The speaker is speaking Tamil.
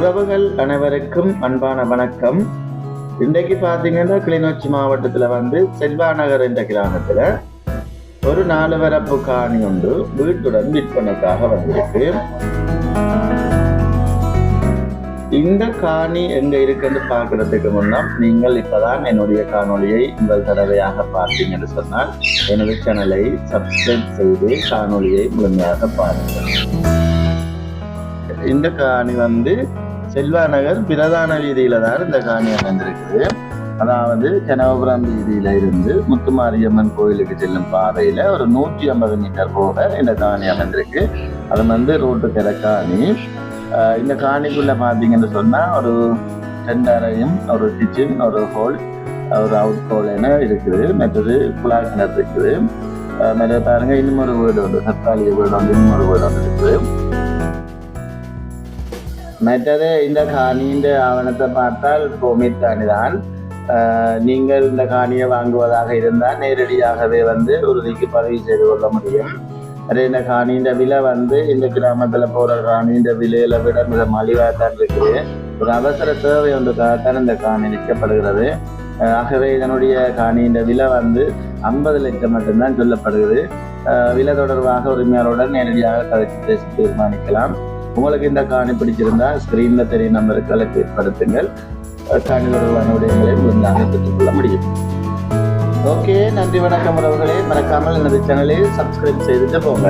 உறவுகள் அனைவருக்கும் அன்பான வணக்கம். இன்றைக்கு பார்த்தீங்கன்னா கிளிநொச்சி மாவட்டத்தில் வந்து செல்வாநகர் என்ற கிராமத்தில் ஒரு நாலு வரப்பு காணி ஒன்று வீட்டுடன் விற்பனைக்காக வந்திருக்கு. இந்த காணி எங்க இருக்குன்னு பார்க்கறதுக்கு முன்னால் நீங்கள் இப்பதான் என்னுடைய காணொலியை முதல் தடவையாக பார்த்தீங்கன்னு சொன்னால் எனது சேனலை சப்ஸ்கிரைப் செய்து காணொலியை முழுமையாக பாருங்கள். இந்த காணி வந்து செல்வா நகர் பிரதான வீதியில தான் இந்த காணி அமைந்திருக்குது. அதாவது கனகபுரம் வீதியில இருந்து முத்துமாரியம்மன் கோயிலுக்கு செல்லும் பாதையில ஒரு நூற்றி ஐம்பது மீட்டர் போக இந்த காணி அமைந்திருக்கு. அது வந்து ரோட்டு கிழக்காணி இந்த காணிக்குள்ள பாத்தீங்கன்னு சொன்னா ஒரு ரெண்டரையும் ஒரு கிச்சன் ஒரு ஹோல் ஒரு அவுட் ஹோல் என இருக்குது. மற்றது குழாய் கிணறு இருக்குது மேலே மற்ற பாருங்க இன்னும் ஒரு வீடு உண்டு. தற்காலிக வீடு வந்து இன்னும் ஒரு வீடு ஒன்று இருக்குது. மற்றது இந்த காணியின் ஆவணத்தை பார்த்தால் கோமிட் காணி தான் நீங்கள் இந்த காணியை வாங்குவதாக இருந்தால் நேரடியாகவே வந்து உறுதிக்கு பதிவு செய்து கொள்ள முடியும். அதே இந்த காணியின் விலை வந்து இந்த கிராமத்தில் போகிற காணியின் விலையில விட மிக மலிவாக தான் இருக்குது. ஒரு அவசர தேவை ஒன்றுக்காகத்தான் இந்த காணி நிற்கப்படுகிறது ஆகவே இதனுடைய காணியின் விலை வந்து ஐம்பது லட்சம் மட்டும்தான் சொல்லப்படுகிறது. விலை தொடர்பாக உரிமையாளருடன் நேரடியாக கருத்து பேசி தீர்மானிக்கலாம். உங்களுக்கு இந்த காணி பிடிச்சிருந்தா ஸ்கிரீன்ல தெரிய நம்பருக்கு அழைப்பு ஏற்படுத்துங்கள் காணி தொடர்பான விடயங்களை முழுமையாக பெற்றுக்கொள்ள முடியும். ஓகே நன்றி வணக்கம் உறவுகளே. மறக்காமல் எனது சேனலை சப்ஸ்கிரைப் செய்துட்டு போங்க.